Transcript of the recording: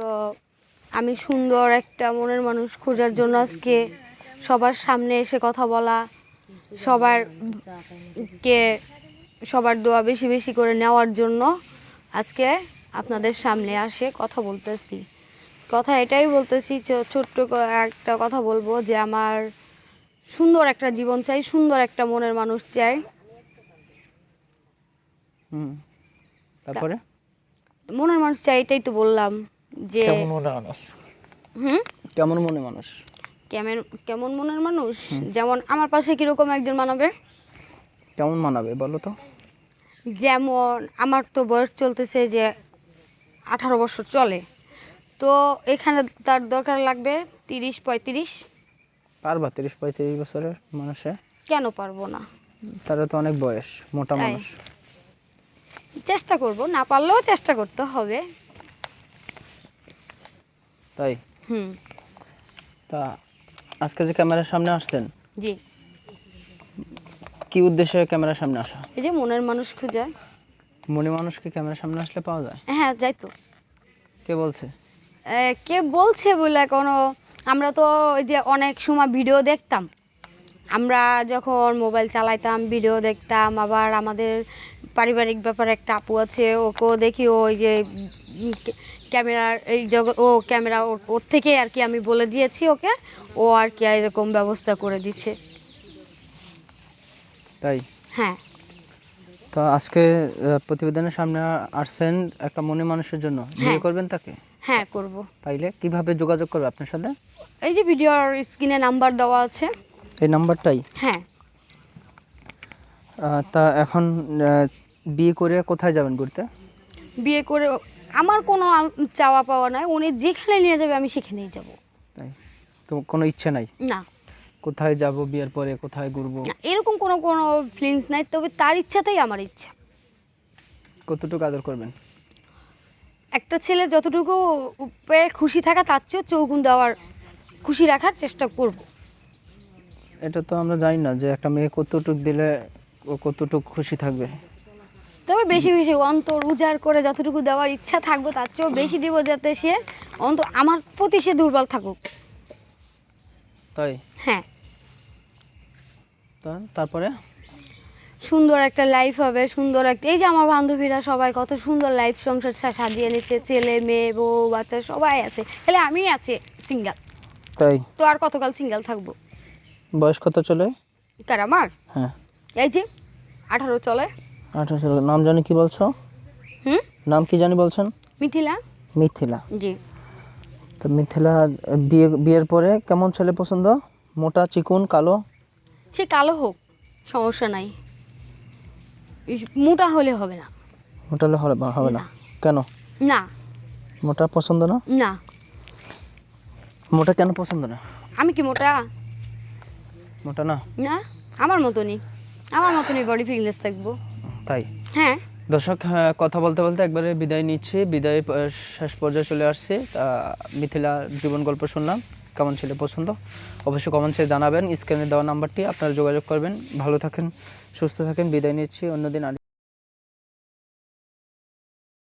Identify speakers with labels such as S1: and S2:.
S1: তো আমি সুন্দর একটা মনের মানুষ খোঁজার জন্য আজকে সবার সামনে এসে কথা বলা সবার কে সবার দোয়া বেশি বেশি করে নেওয়ার জন্য আজকে আপনাদের সামনে আসে কথা বলতেছি। কথা এটাই বলতেছি ছোট্ট একটা কথা বলব যে আমার সুন্দর একটা জীবন চাই সুন্দর একটা মনের মানুষ চাই।
S2: তারপরে?
S1: মনের মানুষ চাই এটাই তো বললাম। যে
S2: কেমন মনে মানুষ?
S1: হুম?
S2: কেমন মনে মানুষ?
S1: কেমন কেমন মনের মানুষ? যেমন আমার পাশে কীরকম একজন মানাবে?
S2: কেমন মানাবে বলো তো?
S1: যেমন আমার তো বয়স চলতেছে যে আঠারো বছর চলে। তো এখানে তার দরকার লাগবে তিরিশ পঁয়ত্রিশ।
S2: পারবা তিরিশ পঁয়ত্রিশ বছরের মানুষে?
S1: কেন পারব না?
S2: তারা তো অনেক বয়স মোটা মানুষ।
S1: চেষ্টা করব না পারলেও চেষ্টা করতে হবে।
S2: তাই?
S1: হুম।
S2: তা আজকে যে ক্যামেরার সামনে আসছেন
S1: জি।
S2: কি উদ্দেশ্যে ক্যামেরার সামনে আসা?
S1: এই যে মনের মানুষ খুঁজে।
S2: মনে মানুষকে ক্যামেরার সামনে আসলে পাওয়া যায়?
S1: হ্যাঁ যাই তো।
S2: কে বলছে?
S1: কে বলছে বলে কোনো আমরা তো ওই যে অনেক সময় ভিডিও দেখতাম। আমরা যখন মোবাইল চালাইতাম ভিডিও দেখতাম আবার আমাদের পারিবারিক ব্যাপারে একটা আপু আছে ওকেও দেখি ওই যে ক্যামেরার এই জগৎ ও ক্যামেরা ওর- থেকে আর কি আমি বলে দিয়েছি ওকে। ও আর কি এরকম ব্যবস্থা করে দিচ্ছে।
S2: তাই?
S1: হ্যাঁ।
S2: তো আজকে প্রতিবেদনের সামনে আসছেন একটা মনে মানুষের জন্য। বিয়ে
S1: হ্যাঁ।
S2: করবেন তাকে?
S1: হ্যাঁ করব।
S2: তাইলে কীভাবে যোগাযোগ করবে আপনার সাথে?
S1: এই যে ভিডিওর স্ক্রিনে নাম্বার দেওয়া আছে।
S2: এই নাম্বারটাই?
S1: হ্যাঁ।
S2: তা এখন বিয়ে করে কোথায় যাবেন ঘুরতে?
S1: বিয়ে করে আমার কোনো চাওয়া পাওয়া নাই উনি যেখানে নিয়ে যাবে আমি সেখানেই যাব।
S2: তাই? তো কোনো ইচ্ছে নাই?
S1: না।
S2: কোথায় যাব বিয়ের পরে কোথায় ঘুরবো?
S1: এরকম কোনো কোনো ফিলিংস নাই তবে তার ইচ্ছাতেই আমার ইচ্ছা।
S2: কতটুকু আদর করবেন?
S1: একটা ছেলে যতটুকু পেয়ে খুশি থাকা তার চেয়েও চৌগুণ দেওয়ার খুশি রাখার চেষ্টা করব।
S2: এটা তো আমরা জানি না যে একটা মেয়ে কতটুক দিলে ও কতটুক খুশি থাকবে।
S1: তবে বেশি বেশি অন্তর উজাড় করে যতটুকু দেওয়ার ইচ্ছা থাকব তার চেয়েও বেশি দিব যাতে সে অন্ত আমার প্রতি সে দুর্বল থাকুক।
S2: তাই?
S1: হ্যাঁ।
S2: তারপরে?
S1: সুন্দর একটা লাইফ হবে সুন্দর একটা এই যে আমার বান্ধবীরা সবাই কত সুন্দর লাইফ সংসার সাজিয়ে নিচ্ছে ছেলে মেয়ে বউ বাচ্চা সবাই আছে। তাহলে আমি আছি সিঙ্গেল
S2: তাই?
S1: তো আর কতকাল সিঙ্গেল থাকব?
S2: বয়স কত চলে?
S1: কার আমার?
S2: হ্যাঁ।
S1: এই যে আঠারো চলে।
S2: আঠারো নাম জানি কি বলছো?
S1: হুম?
S2: নাম কি জানি বলছেন?
S1: মিথিলা।
S2: মিথিলা।
S1: জি।
S2: তো মিথিলা বিয়ে বিয়ের পরে কেমন ছেলে পছন্দ? মোটা চিকুন কালো?
S1: সে কালো হোক সমস্যা নাই। মোটা হলে হবে না।
S2: মোটালে হবে হবে না।
S1: না।
S2: কেন?
S1: না।
S2: মোটা পছন্দ না?
S1: না।
S2: মোটা কেন পছন্দ না?
S1: আমি কি মোটা?
S2: মোটা না।
S1: না আমার মতনই। আমার মতনই বডি ফিটনেস থাকব।
S2: তাই?
S1: হ্যাঁ।
S2: দর্শক হ্যাঁ, কথা বলতে বলতে একবারে বিদায় নিচ্ছি। বিদায় শেষ পর্যায়ে চলে আসছে। তা মিথিলা জীবন গল্প শুনলাম। কেমন ছেলে পছন্দ? অবশ্যই কমেন্টসে জানাবেন। স্ক্রিনে দেওয়া নাম্বারটি আপনারা যোগাযোগ করবেন। ভালো থাকেন সুস্থ থাকেন। বিদায় নিচ্ছি। অন্যদিন